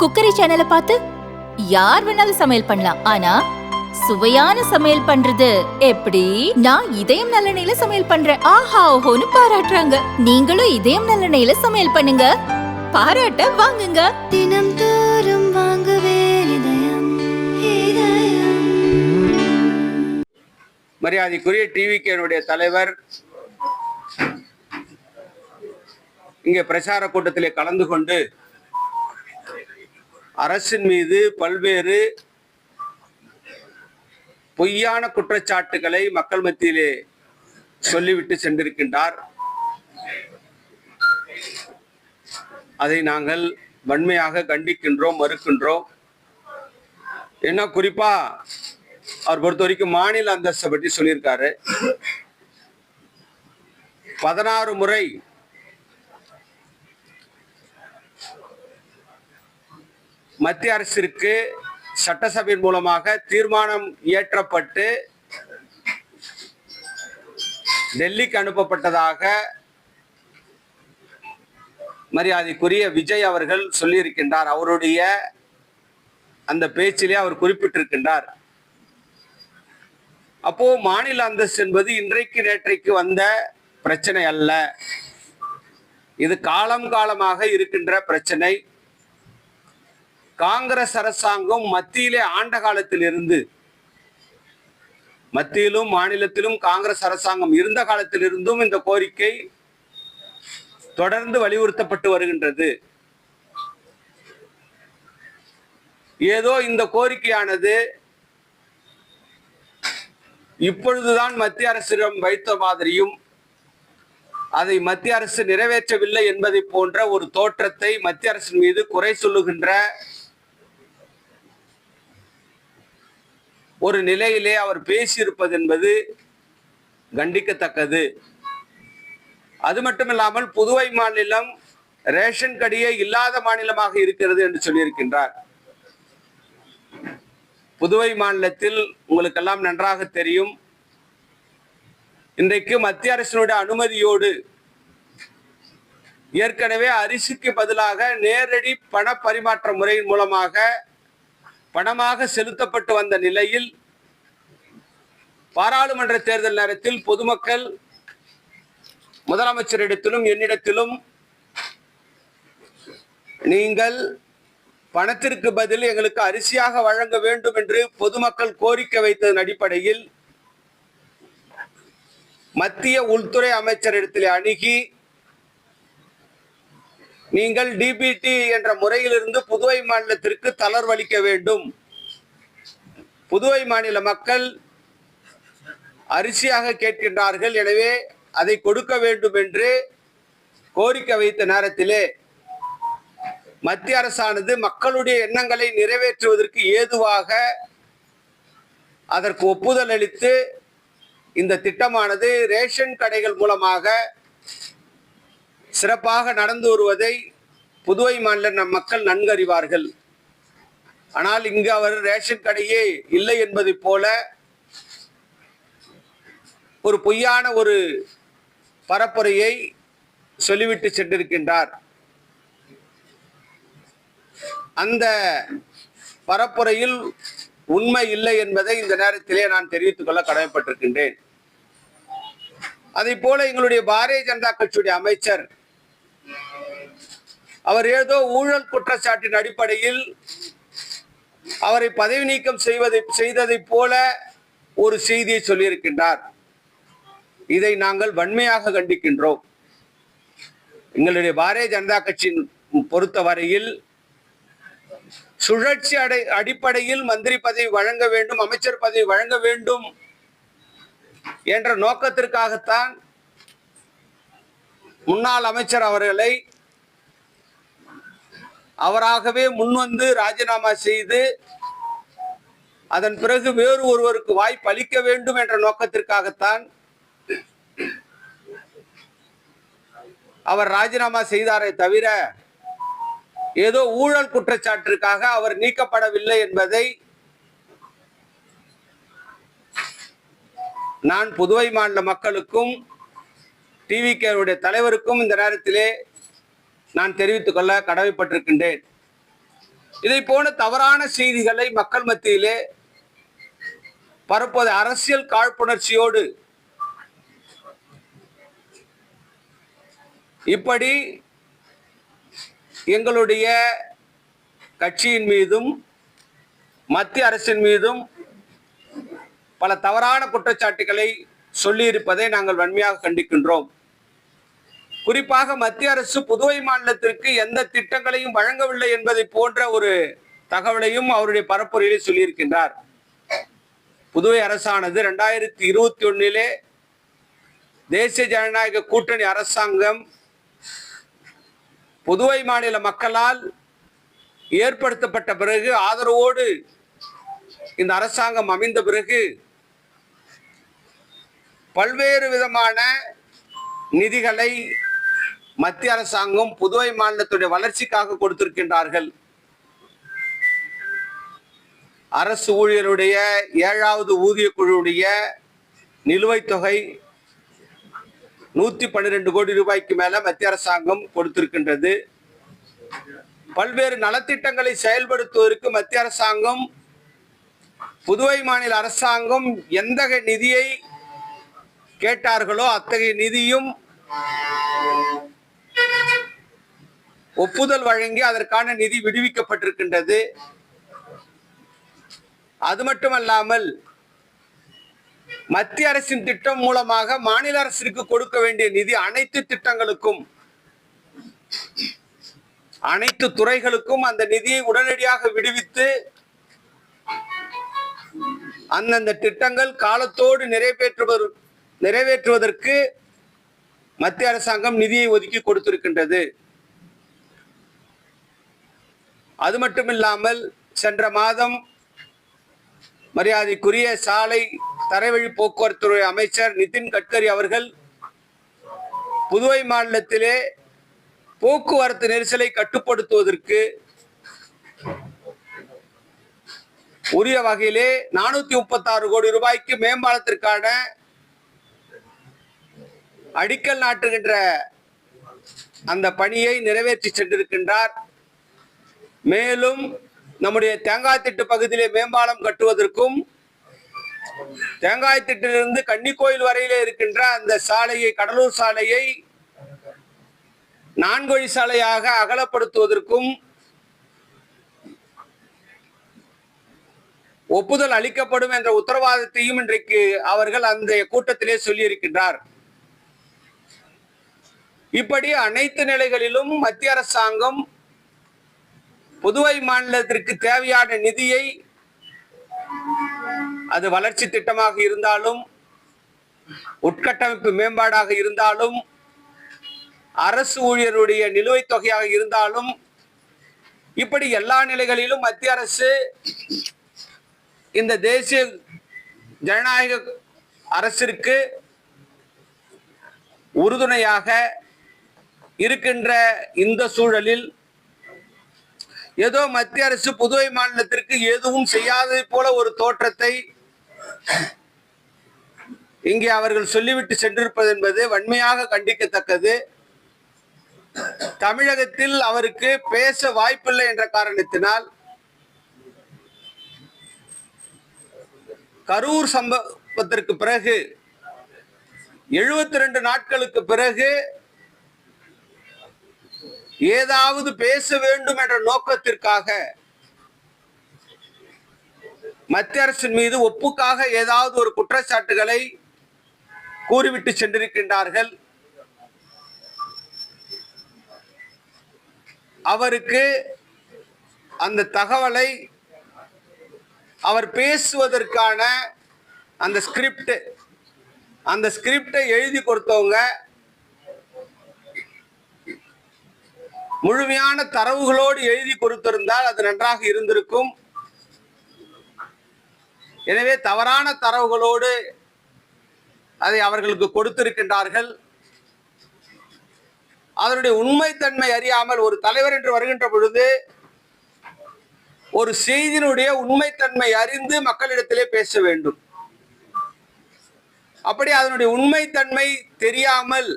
Cookery சேனலை பார்த்து யார் வேணாலும் சமையல் பண்ணலாம். ஆனா சுவையான சமையல் பண்றது எப்படி? நான் இதயம் நல்லெண்ணெயில சமையல் பண்றேன். ஆஹா ஓஹோன்னு பாராட்டுறாங்க. நீங்களும் இதயம் நல்லெண்ணெயில சமையல் பண்ணுங்க. பாராட்ட வாங்குங்க. தினம் தோறும் வாங்குவே இதயம் இதயம். மரியாதைக்குரிய டிவிகேனுடைய தலைவர் இங்கே பிரச்சார கூட்டத்திலே கலந்து கொண்டு அரசின் மீது பல்வேறு பொய்யான குற்றச்சாட்டுகளை மக்கள் மத்தியிலே சொல்லிவிட்டு சென்றிருக்கின்றார். அதை நாங்கள் வன்மையாக கண்டிக்கின்றோம் மறுக்கின்றோம். என்ன குறிப்பா அவர் பொறுத்த வரைக்கும் மாநில அந்தஸ்தை பற்றி சொல்லியிருக்காரு. பதினாறு முறை மத்திய அரசிற்கு சட்டசபையின் மூலமாக தீர்மானம் இயற்றப்பட்டு டெல்லிக்கு அனுப்பப்பட்டதாக மரியாதைக்குரிய விஜய் அவர்கள் சொல்லியிருக்கின்றார். அவருடைய அந்த பேச்சிலே அவர் குறிப்பிட்டிருக்கின்றார். அப்போ மாநில அந்தஸ்து என்பது இன்றைக்கு நேற்றைக்கு வந்த பிரச்சனை அல்ல. இது காலம் காலமாக இருக்கின்ற பிரச்சனை. காங்கிரஸ் அரசாங்கம் மத்தியிலே ஆண்ட காலத்தில் இருந்து மத்தியிலும் மாநிலத்திலும் காங்கிரஸ் அரசாங்கம் இருந்த காலத்தில் இருந்தும் இந்த கோரிக்கை தொடர்ந்து வலியுறுத்தப்பட்டு வருகின்றது. ஏதோ இந்த கோரிக்கையானது இப்பொழுதுதான் மத்திய அரசிடம் வைத்த மாதிரியும் அதை மத்திய அரசு நிறைவேற்றவில்லை என்பதை போன்ற ஒரு தோற்றத்தை மத்திய அரசின் மீது குறை சொல்லுகின்ற ஒரு நிலையிலே அவர் பேசியிருப்பது என்பது கண்டிக்கத்தக்கது. அது மட்டுமில்லாமல் புதுவை மாநிலம் ரேஷன் கடியே இல்லாத மாநிலமாக இருக்கிறது என்று சொல்லியிருக்கின்றார். புதுவை மாநிலத்தில் உங்களுக்கெல்லாம் நன்றாக தெரியும். இன்றைக்கு மத்திய அரசினுடைய அனுமதியோடு ஏற்கனவே அரிசிக்கு பதிலாக நேரடி பண பரிமாற்ற முறையின் மூலமாக பணமாக செலுத்தப்பட்டு வந்த நிலையில் பாராளுமன்ற தேர்தல் நேரத்தில் பொதுமக்கள் முதலமைச்சரிடத்திலும் என்னிடத்திலும் நீங்கள் பணத்திற்கு பதில் எங்களுக்கு அரிசியாக வழங்க வேண்டும் என்று பொதுமக்கள் கோரிக்கை வைத்ததன் அடிப்படையில் மத்திய உள்துறை அமைச்சரிடத்தில் அணுகி நீங்கள் டிபிடி என்ற முறையிலிருந்து புதுவை மாநிலத்திற்கு தளர்வளிக்க வேண்டும். புதுவை மாநில மக்கள் அரிசியாக கேட்கின்றார்கள். எனவே அதை கொடுக்க வேண்டும் என்று கோரிக்கை வைத்த நேரத்திலே மத்திய அரசானது மக்களுடைய எண்ணங்களை நிறைவேற்றுவதற்கு ஏதுவாக அதற்கு ஒப்புதல் அளித்து இந்த திட்டமானது ரேஷன் கடைகள் மூலமாக சிறப்பாக நடந்து வருவதை புதுவை மாநில நம் மக்கள் நன்கறிவார்கள். ஆனால் இங்கு அவர் ரேஷன் கடையே இல்லை என்பதை போல ஒரு பொய்யான ஒரு பரப்புரையை சொல்லிவிட்டு சென்றிருக்கின்றார். அந்த பரப்புரையில் உண்மை இல்லை என்பதை இந்த நேரத்திலே நான் தெரிவித்துக் கொள்ள கடமைப்பட்டிருக்கின்றேன். அதை போல எங்களுடைய பாரதிய ஜனதா கட்சியுடைய அமைச்சர் அவர் ஏதோ ஊழல் குற்றச்சாட்டின் அடிப்படையில் அவரை பதவி நீக்கம் செய்வதை செய்ததை போல ஒரு செய்தியை சொல்லியிருக்கின்றார். இதை நாங்கள் வன்மையாக கண்டிக்கின்றோம். எங்களுடைய பாரதிய ஜனதா கட்சியின் பொறுத்தவரையில் சுழற்சி அடை அடிப்படையில் மந்திரி பதவி வழங்க வேண்டும் அமைச்சர் பதவி வழங்க வேண்டும் என்ற நோக்கத்திற்காகத்தான் முன்னாள் அமைச்சர் அவர்களை அவராகவே முன்வந்து ராஜினாமா செய்து அதன் பிறகு வேறு ஒருவருக்கு வாய்ப்பு அளிக்க வேண்டும் என்ற நோக்கத்திற்காகத்தான் அவர் ராஜினாமா செய்தாரே தவிர ஏதோ ஊழல் குற்றச்சாட்டிற்காக அவர் நீக்கப்படவில்லை என்பதை நான் புதுவை மாநில மக்களுக்கும் டிவிகேவுடைய தலைவருக்கும் இந்த நேரத்திலே நான் தெரிவித்துக் கொள்ள கடமைப்பட்டிருக்கின்றேன். இதை போன தவறான செய்திகளை மக்கள் மத்தியிலே பரப்புவது அரசியல் காழ்ப்புணர்ச்சியோடு இப்படி எங்களுடைய கட்சியின் மீதும் மத்திய அரசின் மீதும் பல தவறான குற்றச்சாட்டுகளை சொல்லியிருப்பதை நாங்கள் வன்மையாக கண்டிக்கின்றோம். குறிப்பாக மத்திய அரசு புதுவை மாநிலத்திற்கு எந்த திட்டங்களையும் வழங்கவில்லை என்பதை போன்ற ஒரு தகவலையும் அவருடைய பரப்புரையிலே சொல்லியிருக்கின்றார். புதுவை அரசானது ரெண்டாயிரத்தி இருபத்தி ஒன்னிலே தேசிய ஜனநாயக கூட்டணி அரசாங்கம் புதுவை மாநில மக்களால் ஏற்படுத்தப்பட்ட பிறகு ஆதரவோடு இந்த அரசாங்கம் அமைந்த பிறகு பல்வேறு விதமான நிதிகளை மத்திய அரசாங்கம் புதுவை மாநிலத்துடைய வளர்ச்சிக்காக கொடுத்திருக்கின்றார்கள். அரசு ஊழியருடைய ஏழாவது ஊதிய குழுவுடைய நிலுவைத் தொகை நூத்தி பன்னிரெண்டு கோடி ரூபாய்க்கு மேல மத்திய அரசாங்கம் கொடுத்திருக்கின்றது. பல்வேறு நலத்திட்டங்களை செயல்படுத்துவதற்கு மத்திய அரசாங்கம் புதுவை மாநில அரசாங்கம் எந்த நிதியை கேட்டார்களோ அத்தகைய நிதியும் ஒப்புதல் வழங்கி அதற்கான நிதி விடுவிக்கப்பட்டிருக்கின்றது. அது மட்டுமல்லாமல் மத்திய அரசின் திட்டம் மூலமாக மாநில அரசிற்கு கொடுக்க வேண்டிய நிதி அனைத்து திட்டங்களுக்கும் அனைத்து துறைகளுக்கும் அந்த நிதியை உடனடியாக விடுவித்து அந்தந்த திட்டங்கள் காலத்தோடு நிறைவேற்றுவது நிறைவேற்றுவதற்கு மத்திய அரசாங்கம் நிதியை ஒதுக்கி கொடுத்திருக்கின்றது. அது மட்டுமில்லாமல் சென்ற மாதம் மரியாதைக்குரிய சாலை தரைவழி போக்குவரத்துறை அமைச்சர் நிதின் கட்கரி அவர்கள் புதுவை மாநிலத்திலே போக்குவரத்து நெரிசலை கட்டுப்படுத்துவதற்கு உரிய வகையிலே நானூத்தி முப்பத்தாறு கோடி ரூபாய்க்கு மேம்பாலத்திற்கான அடிக்கல் நாட்டுகின்ற அந்த பணியை நிறைவேற்றி சென்றிருக்கின்றார். மேலும் நம்முடைய தேங்காய் திட்டு பகுதியிலே மேம்பாலம் கட்டுவதற்கும் தேங்காய் திட்டிலிருந்து கன்னிக்கோயில் வரையிலே இருக்கின்ற அந்த சாலையை கடலூர் சாலையை நான்கொழி சாலையாக அகலப்படுத்துவதற்கும் ஒப்புதல் அளிக்கப்படும் என்ற உத்தரவாதத்தையும் இன்றைக்கு அவர்கள் அந்த கூட்டத்திலே சொல்லியிருக்கின்றார். இப்படி அனைத்து நிலைகளிலும் மத்திய அரசாங்கம் புதுவை மாநிலத்திற்கு தேவையான நிதியை அது வளர்ச்சி திட்டமாக இருந்தாலும் உட்கட்டமைப்பு மேம்பாடாக இருந்தாலும் அரசு ஊழியருடைய நிலுவைத் தொகையாக இருந்தாலும் இப்படி எல்லா நிலைகளிலும் மத்திய அரசு இந்த தேசிய ஜனநாயக அரசிற்கு உறுதுணையாக இருக்கின்ற இந்த சூழலில் ஏதோ மத்திய அரசு புதுவை மாநிலத்திற்கு எதுவும் செய்யாததை போல ஒரு தோற்றத்தை இங்கே அவர்கள் சொல்லிவிட்டு சென்றிருப்பது என்பது வன்மையாக கண்டிக்கத்தக்கது. தமிழகத்தில் அவருக்கு பேச வாய்ப்பில்லை என்ற காரணத்தினால் கரூர் சம்பவத்திற்கு பிறகு எழுபத்தி ரெண்டு நாட்களுக்கு பிறகு ஏதாவது பேச வேண்டும் என்ற நோக்கத்திற்காக மத்திய அரசின் மீது ஒப்புக்காக ஏதாவது ஒரு குற்றச்சாட்டுகளை கூறிவிட்டு சென்றிருக்கின்றார்கள். அவருக்கு அந்த தகவலை அவர் பேசுவதற்கான அந்த ஸ்கிரிப்ட் அந்த ஸ்கிரிப்டை எழுதி கொடுத்தவங்க முழுமையான தரவுகளோடு எழுதி கொடுத்திருந்தால் அது நன்றாக இருந்திருக்கும். எனவே தவறான தரவுகளோடு அதை அவர்களுக்கு கொடுத்திருக்கின்றார்கள். அதனுடைய உண்மைத்தன்மை அறியாமல் ஒரு தலைவர் என்று வருகின்ற பொழுது ஒரு செய்தியினுடைய உண்மைத்தன்மை அறிந்து மக்களிடத்திலே பேச வேண்டும். அப்படி அதனுடைய உண்மைத்தன்மை தெரியாமல்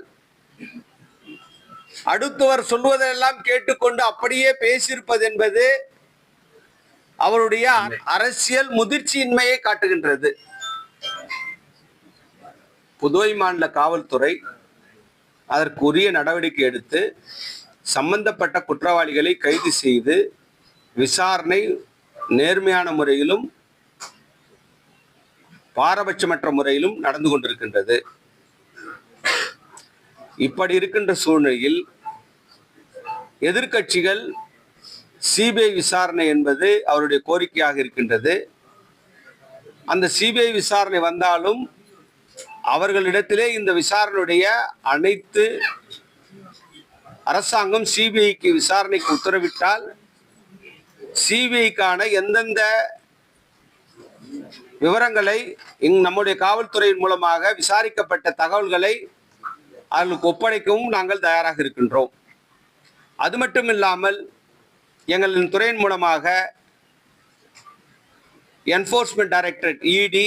அடுத்தவர் சொல்வதெல்லாம் கேட்டுக்கொண்டு அப்படியே பேசியிருப்பது என்பது அவருடைய அரசியல் முதிர்ச்சியின்மையை காட்டுகின்றது. புதுவை மாநில காவல்துறை அதற்குரிய நடவடிக்கை எடுத்து சம்பந்தப்பட்ட குற்றவாளிகளை கைது செய்து விசாரணை நேர்மையான முறையிலும் பாரபட்சமற்ற முறையிலும் நடந்து கொண்டிருக்கின்றது. இப்படி இருக்கின்ற சூழ்நிலையில் எதிர்க்கட்சிகள் சிபிஐ விசாரணை என்பது அவருடைய கோரிக்கையாக இருக்கின்றது. அந்த சிபிஐ விசாரணை வந்தாலும் அவர்களிடத்திலே இந்த விசாரணையுடைய அனைத்து அரசாங்கம் சிபிஐக்கு விசாரணைக்கு உத்தரவிட்டால் சிபிஐக்கான எந்தெந்த விவரங்களை இங் நம்முடைய காவல்துறையின் மூலமாக விசாரிக்கப்பட்ட தகவல்களை அவர்களுக்கு ஒப்படைக்கவும் நாங்கள் தயாராக இருக்கின்றோம். அது மட்டும் இல்லாமல் எங்களின் துறையின் மூலமாக என்ஃபோர்ஸ்மெண்ட் டைரக்டரேட் இடி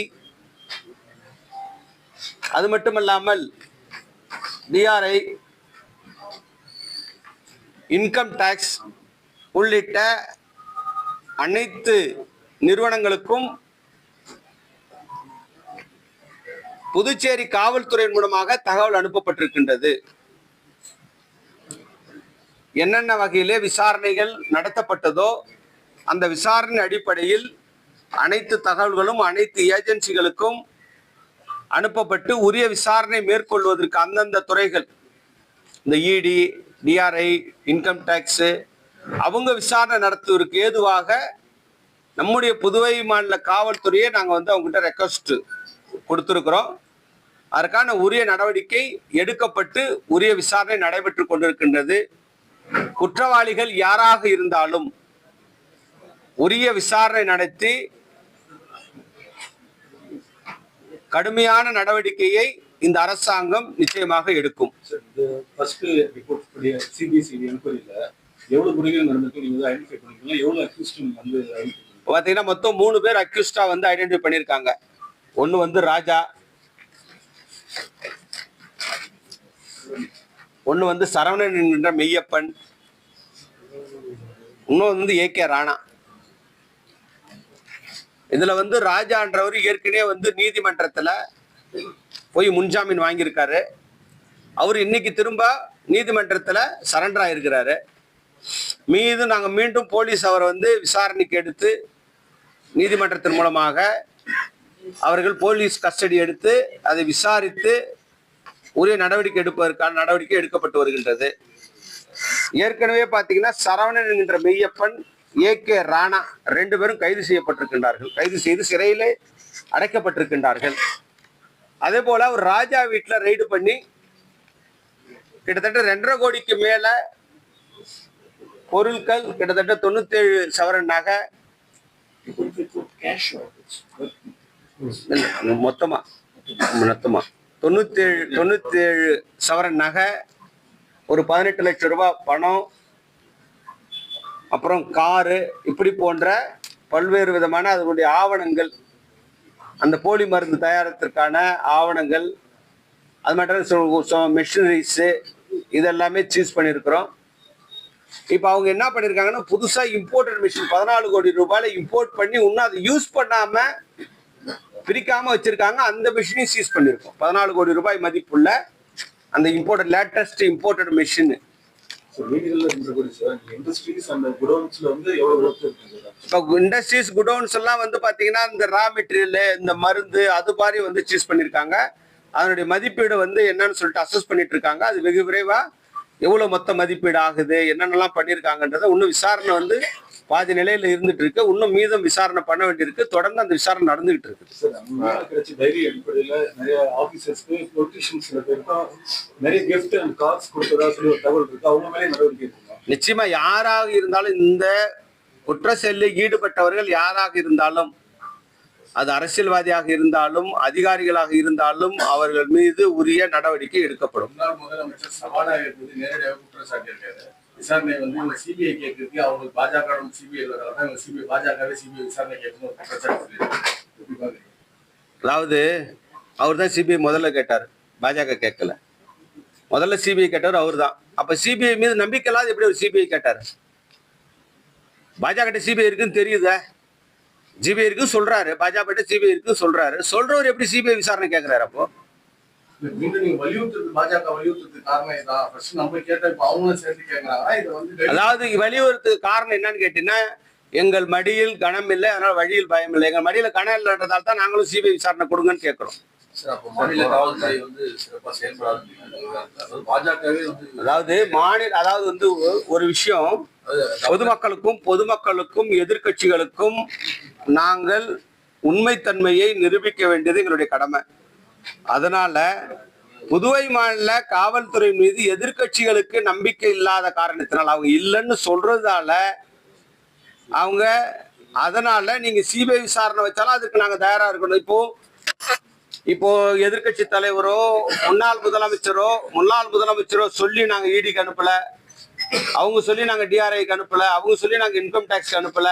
அது மட்டுமல்லாமல் டிஆர்ஐ இன்கம் டேக்ஸ் உள்ளிட்ட அனைத்து நிறுவனங்களுக்கும் புதுச்சேரி காவல்துறையின் மூலமாக தகவல் அனுப்பப்பட்டிருக்கின்றது. என்னென்ன வகையிலே விசாரணைகள் நடத்தப்பட்டதோ அந்த விசாரணை அடிப்படையில் அனைத்து தகவல்களும் அனைத்து ஏஜென்சிகளுக்கும் அனுப்பப்பட்டு உரிய விசாரணை மேற்கொள்வதற்கு அந்தந்த துறைகள் இந்த இடி டிஆர்ஐ இன்கம் டேக்ஸு அவங்க விசாரணை நடத்துவதற்கு ஏதுவாக நம்முடைய புதுவை மாநில காவல்துறையை நாங்கள் வந்து அவங்ககிட்ட ரெக்வஸ்ட் கொடுத்துருக்குறோம். அதற்கான உரிய நடவடிக்கை எடுக்கப்பட்டு உரிய விசாரணை நடைபெற்று கொண்டிருக்கின்றது. குற்றவாளிகள் யாராக இருந்தாலும் உரிய விசாரணை நடத்தி கடுமையான நடவடிக்கையை இந்த அரசாங்கம் நிச்சயமாக எடுக்கும். பண்ணிருக்கீங்க? பார்த்தீங்கன்னா மொத்தம் மூணு பேர் அக்யூஸ்டா வந்து ஐடென்டிஃபை பண்ணியிருக்காங்க ஒன்று வந்து ராஜா ஒன்று வந்து சரவணன் என்கின்ற மெய்யப்பன். இன்னொன்று வந்து ஏ கே ராணா. இதில் வந்து ராஜான்றவர் ஏற்கனவே வந்து நீதிமன்றத்தில் போய் முன்ஜாமீன் வாங்கியிருக்காரு. அவர் இன்னைக்கு திரும்ப நீதிமன்றத்தில் சரண்டர் ஆகிருக்கிறாரு மீது நாங்கள் மீண்டும் போலீஸ் அவரை வந்து விசாரணைக்கு எடுத்து நீதிமன்றத்தின் மூலமாக அவர்கள் போலீஸ் கஸ்டடி எடுத்து அதை விசாரித்து உரிய நடவடிக்கை எடுப்பதற்கான நடவடிக்கை எடுக்கப்பட்டு வருகின்றது. ஏற்கனவே பார்த்தீங்கன்னா சரவணன் என்கின்ற மெய்யப்பன் ஏ கே ராணா ரெண்டு பேரும் கைது செய்யப்பட்டிருக்கின்றார்கள். கைது செய்து சிறையிலே அடைக்கப்பட்டிருக்கின்றார்கள். அதே போல ஒரு ராஜா வீட்டில் ரெய்டு பண்ணி கிட்டத்தட்ட ரெண்டரை கோடிக்கு மேல பொருட்கள் கிட்டத்தட்ட தொண்ணூத்தேழு சவரன் நகை மொத்தமா மொத்தமா. தொண்ணூத்தேழு தொண்ணூத்தேழு சவரன் நகை ஒரு பதினெட்டு லட்சம் ரூபாய் பணம் அப்புறம் காரு இப்படி போன்ற பல்வேறு விதமான அதனுடைய ஆவணங்கள் அந்த போலி மருந்து தயாரித்திற்கான ஆவணங்கள் அது மட்டும் மிஷினரிஸு இதெல்லாமே சீஸ் பண்ணியிருக்கிறோம். இப்போ அவங்க என்ன பண்ணியிருக்காங்கன்னா புதுசாக இம்போர்ட்டட் மிஷின் பதினாலு கோடி ரூபாயில் இம்போர்ட் பண்ணி இன்னும் அதை யூஸ் பண்ணாமல் பிரிக்காம வச்சிருக்காங்க. அந்த மிஷினையும் சீஸ் பண்ணியிருக்கோம் பதினாலு கோடி ரூபாய் மதிப்புள்ள அந்த imported latest imported machine industries godowns எல்லாம் வந்து பார்த்தீங்கன்னா இந்த ரா மெட்டீரியல் இந்த மருந்து அது மாதிரி வந்து சீஸ் பண்ணியிருக்காங்க அதனுடைய மதிப்பீடு வந்து என்னன்னு சொல்லிட்டு அசஸ் பண்ணிட்டு இருக்காங்க. அது வெகு விரைவா எவ்வளவு மொத்த மதிப்பீடு ஆகுது என்னென்னலாம் பண்ணியிருக்காங்கன்றத இன்னும் விசாரணை வந்து பாதி நிலையில இருந்துட்டு இருக்கு. இன்னும் மீதம் விசாரணை பண்ண வேண்டியிருக்கு. தொடர்ந்து அந்த விசாரணை நடந்துகிட்டு இருக்கு. நிச்சயமா யாராக இருந்தாலும் இந்த குற்ற செயலில் ஈடுபட்டவர்கள் யாராக இருந்தாலும் அது அரசியல்வாதியாக இருந்தாலும் அதிகாரிகளாக இருந்தாலும் அவர்கள் மீது உரிய நடவடிக்கை எடுக்கப்படும். விசாரணை வந்து இவங்க சிபிஐ கேட்கறதுக்கு அவங்களுக்கு பாஜக சிபிஐ வரதான் இவங்க சிபிஐ பாஜகவே சிபிஐ விசாரணை கேட்கணும் ஒரு குற்றச்சாட்டு அதாவது அவர் தான் சிபிஐ முதல்ல கேட்டார் பாஜக கேட்கல முதல்ல சிபிஐ கேட்டவர் அவர் தான் அப்போ சிபிஐ மீது நம்பிக்கை இல்லாத எப்படி ஒரு சிபிஐ கேட்டார் பாஜக சிபிஐ இருக்குன்னு தெரியுதா ஜிபிஐ இருக்குன்னு சொல்றாரு பாஜக சிபிஐ இருக்குன்னு சொல்றாரு சொல்றவர் எப்படி சிபிஐ விசாரணை கேட்கிறாரு அப்போ அதாவது வலியுறுத்துக்கு காரணம் என்னன்னு கேட்டீங்கன்னா எங்கள் மடியில் கணம் இல்லை அதனால வழியில் பயம் இல்லை. எங்கள் மடியில கணம் இல்லைன்றதால தான் நாங்களும் சிபிஐ விசாரணை கொடுங்கன்னு கேட்கிறோம். அதாவது மாநில அதாவது வந்து ஒரு விஷயம் பொதுமக்களுக்கும் பொதுமக்களுக்கும் எதிர்க்கட்சிகளுக்கும் நாங்கள் உண்மைத்தன்மையை நிரூபிக்க வேண்டியது எங்களுடைய கடமை. அதனால புதுவை மாநில காவல்துறை மீது எதிர்க்கட்சிகளுக்கு நம்பிக்கை இல்லாத காரணத்தினால் அவங்க இல்லைன்னு சொல்றதால அவங்க அதனால நீங்க சிபிஐ விசாரணை வச்சாலும் அதுக்கு நாங்க தயாரா இருக்கணும். இப்போ இப்போ எதிர்க்கட்சி தலைவரோ முன்னாள் முதலமைச்சரோ முன்னாள் முதலமைச்சரோ சொல்லி நாங்க இடிக்கு அனுப்பல. அவங்க சொல்லி நாங்க டிஆர்ஐக்கு அனுப்பல. அவங்க சொல்லி நாங்க இன்கம் டேக்ஸ் அனுப்பல.